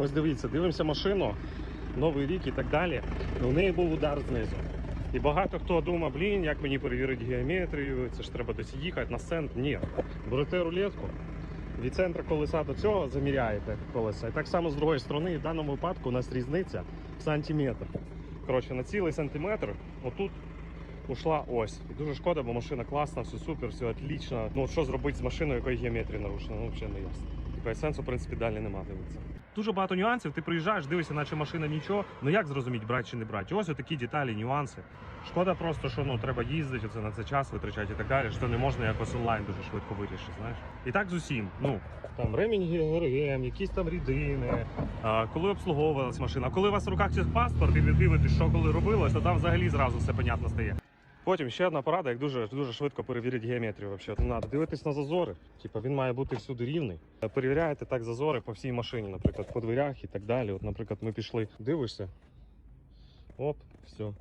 Ось дивіться, дивимося машину, Новий рік і так далі. У неї був удар знизу. І багато хто думає, блін, як мені перевірити геометрію, це ж треба десь їхати на центр. Ні. Берете рулетку, від центру колеса до цього заміряєте колеса. І так само з другої сторони, в даному випадку у нас різниця в сантиметр. Коротше, на цілий сантиметр отут ушла ось. І дуже шкода, бо машина класна, все супер, все отлично. Ну от що зробити з машиною, якої геометрія нарушена, ну взагалі не ясно. Типа сенсу, в принципі, далі нема дивитися. Дуже багато нюансів. Ти приїжджаєш, дивишся, наче машина нічого. Ну як зрозуміти, брати чи не брати? Ось такі деталі, нюанси. Шкода просто, що ну треба їздити, це на це час витрачати і так далі. Що не можна якось онлайн дуже швидко вирішити. Знаєш, і так з усім. Ну там ремінь ГРМ, якісь там рідини, а, коли обслуговувалась машина. Коли у вас в руках паспорт і ви дивитесь, що коли робилось, то там взагалі зразу все понятно стає. Потім ще одна порада, як дуже дуже швидко перевірити геометрію. Взагалі. Надо треба дивитись на зазори. Типа він має бути всюди рівний. Перевіряєте так зазори по всій машині, наприклад, по дверях і так далі. От, наприклад, ми пішли, дивишся. Оп, все.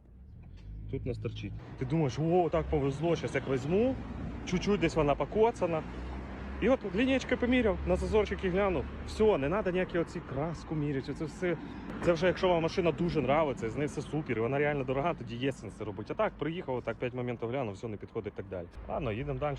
Тут нас торчить. Ти думаєш, о, так повезло, зараз як візьму, чуть-чуть десь вона покоцана. І от лінієчкою поміряв, на зазорчики глянув. Все, не треба ніякі оці краску міряти. Це все. Це вже якщо вам машина дуже нравиться, з нею все супер, і вона реально дорога, тоді є сенс це робити. А так, приїхав, так 5 моментів глянув, все не підходить і так далі. Ладно, їдемо далі.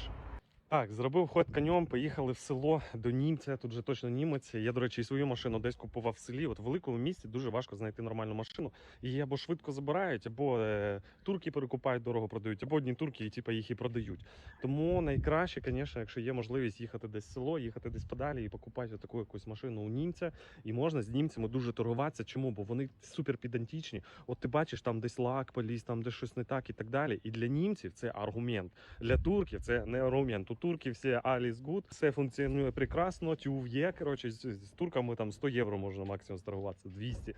Так, зробив ход конем, поїхали в село до німця. Тут же точно німець. Я, до речі, і свою машину десь купував в селі. От в великому місті дуже важко знайти нормальну машину. Її або швидко забирають, або е, турки перекупають, дорого продають, або одні турки і типу, їх і продають. Тому найкраще, звісно, якщо є можливість їхати десь в село, їхати десь подалі і покупати таку якусь машину у німця. І можна з німцями дуже торгуватися. Чому? Бо вони супер підантічні. От ти бачиш, там десь лак поліз, там десь щось не так і так далі. І для німців це аргумент. Для турків це не аргумент. У турків всі Alice Good, все функціонує прекрасно, тюв є. Коротше, з, турками там 100 євро можна максимум сторгуватися, 200.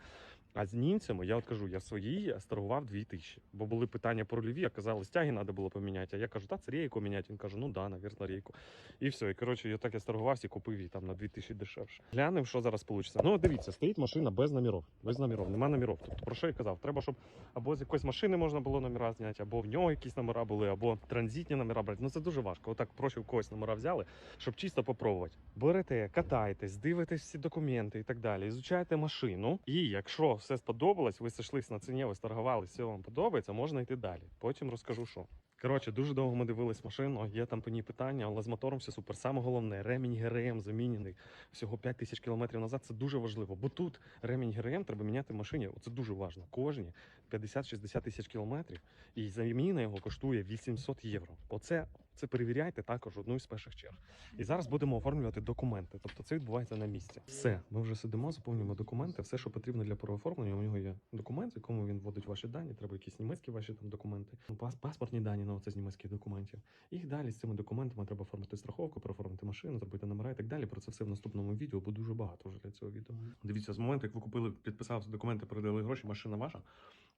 А з німцями, я от кажу, я своїй сторгував 2000. Бо були питання про ліві, а казали, стяги треба було поміняти. А я кажу, та це рейку міняти. Він каже, ну да, навірно, рейку. І все. І коротше, я так я сторгувався і купив її там на 2000 дешевше. Глянемо, що зараз вийде. Ну, дивіться, стоїть машина без номерів. Без номерів, нема номерів. Тобто, про що я казав? Треба, щоб або з якоїсь машини можна було номера зняти, або в нього якісь номера були, або транзитні номера брати. Ну це дуже важко. Отак проще в когось номера взяли, щоб чисто попробувати. Берете, катайтесь, дивитесь всі документи і так далі. Ізучаєте машину. І якщо все сподобалось, ви сошлись на ціні, ви сторгували, все вам подобається, можна йти далі. Потім розкажу, що. Коротше, дуже довго ми дивились машину, є там по ній питання, але з мотором все супер. Саме головне, ремінь ГРМ замінений всього 5 тисяч кілометрів назад. Це дуже важливо. Бо тут ремінь ГРМ треба міняти в машині. Це дуже важливо. Кожні 50-60 тисяч кілометрів. І заміна його коштує 800 євро. Оце це перевіряйте також одну із перших черг. І зараз будемо оформлювати документи. Тобто це відбувається на місці. Все, ми вже сидимо, заповнюємо документи. Все, що потрібно для переоформлення. У нього є документ, в якому він вводить ваші дані. Треба якісь німецькі ваші там документи. Ну, пас- паспортні дані, ну це з німецьких документів. І далі з цими документами треба оформити страховку, переоформити машину, зробити номера і так далі. Про це все в наступному відео, бо дуже багато вже для цього відео. Дивіться, з моменту, як ви купили, підписали документи, передали гроші, машина ваша.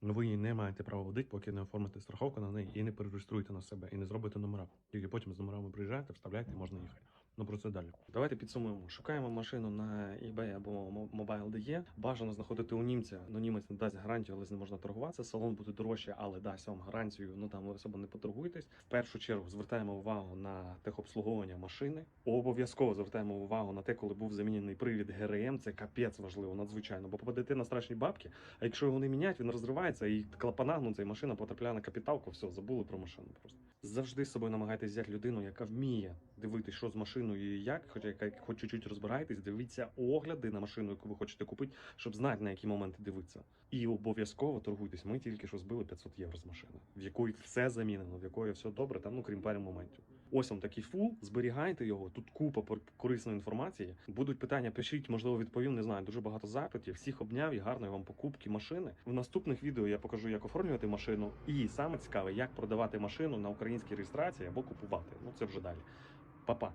Ну, ви її не маєте права водити, поки не оформите страховку на неї і не перереєструєте на себе, і не зробите номера. Тільки потім з номерами приїжджаєте, вставляєте, можна їхати. Ну про це далі. Давайте підсумуємо. Шукаємо машину на eBay або Mobile.de. Бажано знаходити у німця. Ну німець не дасть гарантію, але з ним можна торгуватися. Салон буде дорожче, але дасть вам гарантію. Ну там ви особо не поторгуєтесь. В першу чергу звертаємо увагу на техобслуговування машини. Обов'язково звертаємо увагу на те, коли був замінений привід ГРМ. Це капець важливо, надзвичайно. Бо попадете на страшні бабки. А якщо його не міняють, він розривається і клапана гнуться, і машина потрапляє на капіталку. Все, забули про машину. Просто завжди з собою намагайтесь взяти людину, яка вміє дивитися, що з машиною і як, хоча яка хоч чуть-чуть розбираєтесь, дивіться огляди на машину, яку ви хочете купити, щоб знати на які моменти дивитися. І обов'язково торгуйтесь. Ми тільки що збили 500 євро з машини, в якої все замінено, в якої все добре, там ну крім пари моментів. Ось вам такий фул, зберігайте його. Тут купа корисної інформації. Будуть питання, пишіть, можливо, відповім. Не знаю. Дуже багато запитів. Всіх обняв і гарної вам покупки машини. В наступних відео я покажу, як оформлювати машину. І саме цікаве, як продавати машину на українській реєстрації або купувати. Ну це вже далі. Па-па.